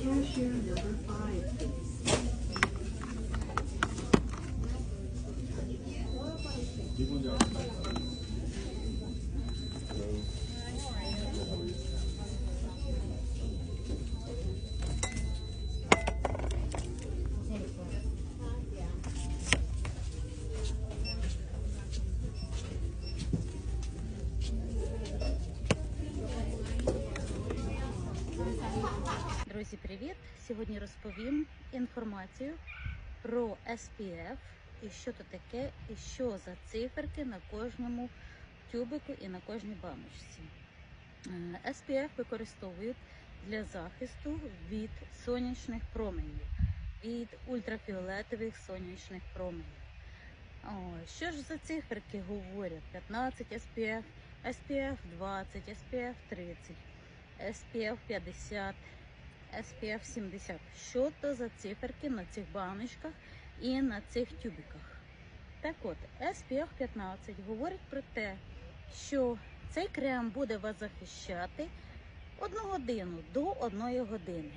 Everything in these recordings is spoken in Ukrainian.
Cashier number five, please. Друзі, привіт! Сьогодні розповім інформацію про SPF і що то таке, і що за циферки на кожному тюбику і на кожній баночці. Е, SPF використовують для захисту від сонячних променів, від ультрафіолетових сонячних променів. Що ж за циферки говорять? 15 SPF, SPF 20, SPF 30, SPF 50, SPF 70. Що то за циферки на цих баночках і на цих тюбиках? Так от, SPF 15 говорить про те, що цей крем буде вас захищати одну годину до одної години.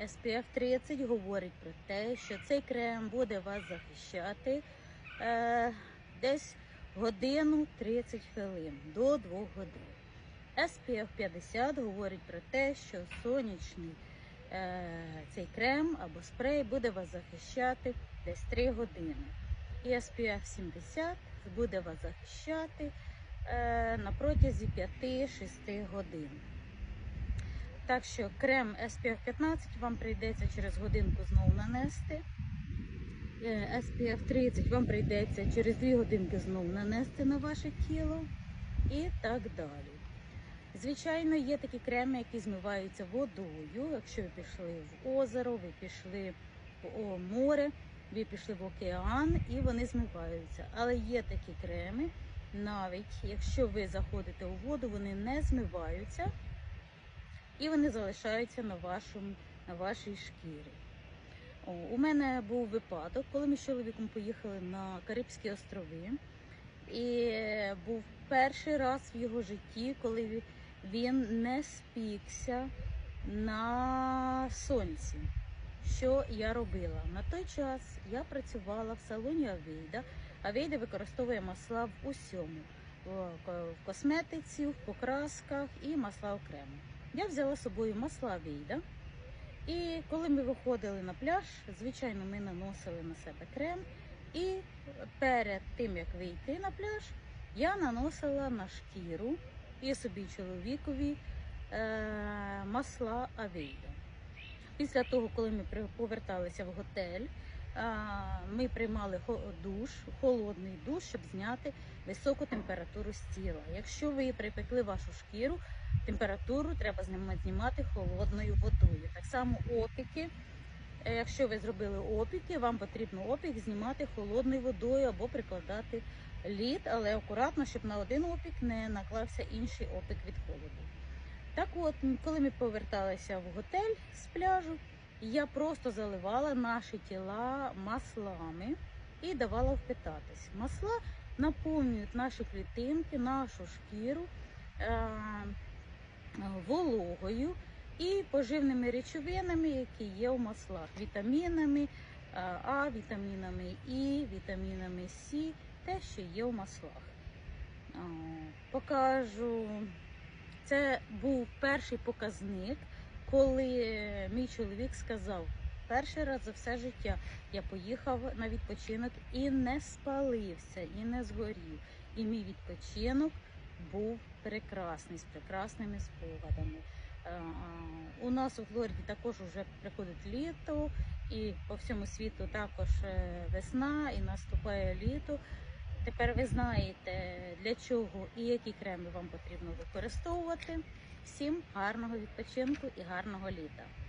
SPF 30 говорить про те, що цей крем буде вас захищати е, десь годину 30 хвилин до 2 годин. SPF 50 говорить про те, що сонячний е, цей крем або спрей буде вас захищати десь 3 години. І SPF 70 буде вас захищати е, на протязі 5-6 годин. Так що крем SPF 15 вам прийдеться через годинку знову нанести. Е, SPF 30 вам прийдеться через 2 годинки знову нанести на ваше тіло і так далі. Звичайно, є такі креми, які змиваються водою. Якщо ви пішли в озеро, ви пішли в море, ви пішли в океан і вони змиваються. Але є такі креми, навіть якщо ви заходите у воду, вони не змиваються і вони залишаються на, вашому, на вашій шкірі. О, у мене був випадок, коли ми з чоловіком поїхали на Карибські острови. І був перший раз в його житті, коли він не спікся на сонці. Що я робила? На той час я працювала в салоні Авейда. Авейда використовує масла в усьому: в косметиці, в покрасках і масла окремо. Я взяла з собою масла Авейда. І коли ми виходили на пляж, звичайно, ми наносили на себе крем. І перед тим, як вийти на пляж, я наносила на шкіру і собі чоловікові е, масла Авейда. Після того, коли ми поверталися в готель, е, ми приймали душ, холодний душ, щоб зняти високу температуру з тіла. Якщо ви припекли вашу шкіру, температуру треба знімати холодною водою. Так само опіки. Якщо ви зробили опіки, вам потрібно опік знімати холодною водою або прикладати лід, але акуратно, щоб на один опік не наклався інший опік від холоду. Так от, коли ми поверталися в готель з пляжу, я просто заливала наші тіла маслами і давала впитатись. Масла наповнюють наші клітинки, нашу шкіру е- вологою і поживними речовинами, які є в маслах, вітамінами А, вітамінами І, вітамінами С, те, що є в маслах. Покажу, це був перший показник, коли мій чоловік сказав, перший раз за все життя я поїхав на відпочинок і не спалився, і не згорів. І мій відпочинок був прекрасний, з прекрасними спогадами. Нас у Флориді також вже приходить літо, і по всьому світу також весна і наступає літо. Тепер ви знаєте, для чого і які креми вам потрібно використовувати. Всім гарного відпочинку і гарного літа!